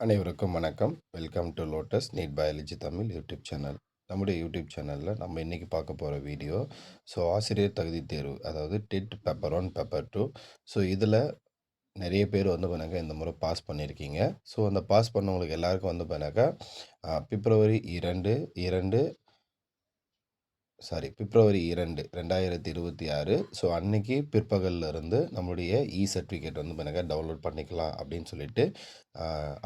அனைவருக்கும் வணக்கம். Welcome to lotus NEET biology Tamil YouTube channel நம்முடைய யூடியூப் சேனலில் நம்ம இன்றைக்கி பார்க்க போகிற வீடியோ ஸோ ஆசிரியர் தகுதி தேர்வு அதாவது TET paper one paper two so இதில் நிறைய பேர் வந்து பண்ணாக்கா இந்த முறை பாஸ் பண்ணியிருக்கீங்க. ஸோ அந்த பாஸ் பண்ணவங்களுக்கு எல்லாருக்கும் வந்து பண்ணாக்கா பிப்ரவரி இரண்டு இரண்டு சாரி பிப்ரவரி இரண்டு ரெண்டாயிரத்தி இருபத்தி ஆறு. ஸோ அன்னைக்கு பிற்பகலில் இருந்து நம்மளுடைய இ சர்டிஃபிகேட் வந்து பண்ணாக்கா டவுன்லோட் பண்ணிக்கலாம் அப்படின்னு சொல்லிட்டு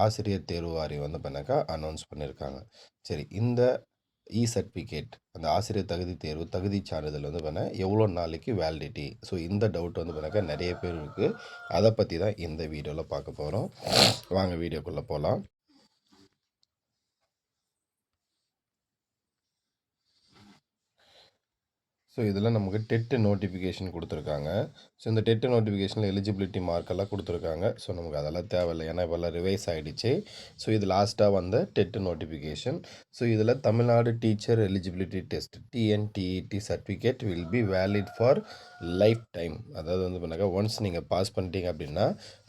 ஆசிரியர் தேர்வு வாரியம் வந்து பண்ணாக்கா அனௌன்ஸ் பண்ணியிருக்காங்க சரி இந்த இ சர்டிஃபிகேட் அந்த ஆசிரியர் தகுதி தேர்வு தகுதி சான்றிதழ் வந்து பண்ண எவ்வளோ நாளைக்கு வேலிடிட்டி ஸோ இந்த டவுட் வந்து பண்ணாக்கா நிறைய பேர் இருக்குது அதை பற்றி தான் இந்த வீடியோவில் பார்க்க போகிறோம் வாங்க வீடியோக்குள்ளே போகலாம் ஸோ இதில் நமக்கு டெட்டு நோட்டிஃபிகேஷன் கொடுத்துருக்காங்க. ஸோ இந்த டெட்டு நோட்டிஃபிகேஷனில் எலிஜிபிலிட்டி மார்க்கெல்லாம் கொடுத்துருக்காங்க. ஸோ நமக்கு அதெல்லாம் தேவையில்லை. ஏன்னா இப்போல்லாம் ரிவைஸ் ஆகிடுச்சு ஸோ இது லாஸ்ட்டாக வந்த டெட்டு நோட்டிஃபிகேஷன் ஸோ இதில் Tamil Nadu teacher eligibility test TNTET certificate will be valid for lifetime அதாவது வந்து பண்ணாக்கா ஒன்ஸ் நீங்கள் பாஸ் பண்ணிட்டீங்க அப்படின்னா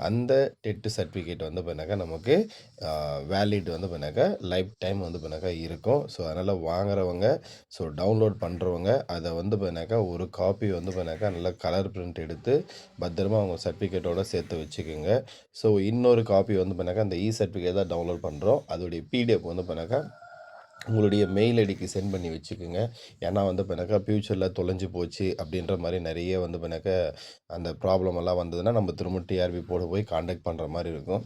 அந்த டெட்டு சர்டிஃபிகேட் வந்து பண்ணாக்கா நமக்கு வேலிட் வந்து பண்ணாக்கா லைஃப் டைம் வந்து பண்ணாக்கா இருக்கும். ஸோ அதனால் வாங்குறவங்க ஸோ டவுன்லோட் பண்ணுறவங்க அதை வந்து பண்ணாக்கா ஒரு காப்பி வந்து பண்ணாக்கா நல்லா கலர் பிரிண்ட் எடுத்து பத்திரமா அவங்க சர்டிஃபிகேட்டோட சேர்த்து வச்சுக்கோங்க. ஸோ இன்னொரு காப்பி வந்து பண்ணாக்கா அந்த இ சர்டிஃபிகேட் தான் டவுன்லோட் பண்ணுறோம் அதோடைய பிடிஎஃப் வந்து பண்ணாக்கா உங்களுடைய மெயில் ஐடிக்கு சென்ட் பண்ணி வச்சுக்கோங்க. ஏன்னா வந்து பண்ணாக்கா ஃப்யூச்சரில் தொலைஞ்சு போச்சு அப்படின்ற மாதிரி நிறைய வந்து பண்ணாக்கா அந்த ப்ராப்ளம் எல்லாம் வந்ததுன்னா நம்ம திரும்ப டிஆர்பி போட போய் காண்டாக்ட் பண்ணுற மாதிரி இருக்கும்.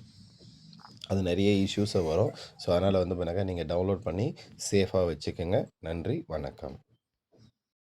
அது நிறைய இஷ்யூஸை வரும். ஸோ அதனால் வந்து பண்ணாக்கா நீங்கள் டவுன்லோட் பண்ணி சேஃபாக வச்சுக்கோங்க. நன்றி வணக்கம்.